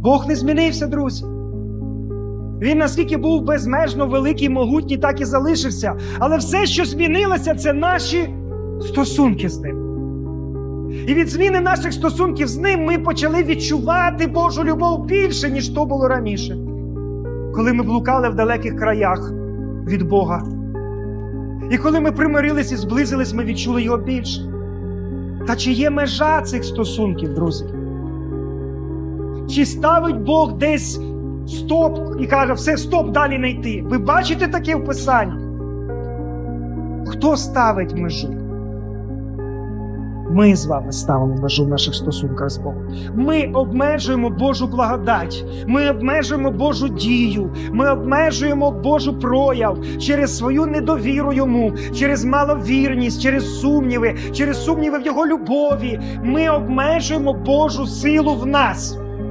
Бог не змінився, друзі. Він наскільки був безмежно великий, могутній, так і залишився. Але все, що змінилося, це наші стосунки з ним. І від зміни наших стосунків з ним ми почали відчувати Божу любов більше, ніж то було раніше. Коли ми блукали в далеких краях від Бога. І коли ми примирились і зблизились, ми відчули його більше. Та чи є межа цих стосунків, друзі? Чи ставить Бог десь стоп і каже, все, стоп, далі не йти? Ви бачите таке в Писанні? Хто ставить межу? Ми з вами ставимо межу в наших стосунках з Богом. Ми обмежуємо Божу благодать, ми обмежуємо Божу дію, ми обмежуємо Божу прояв через свою недовіру йому, через маловірність, через сумніви, через сумніви в його любові. Ми обмежуємо Божу силу в нас.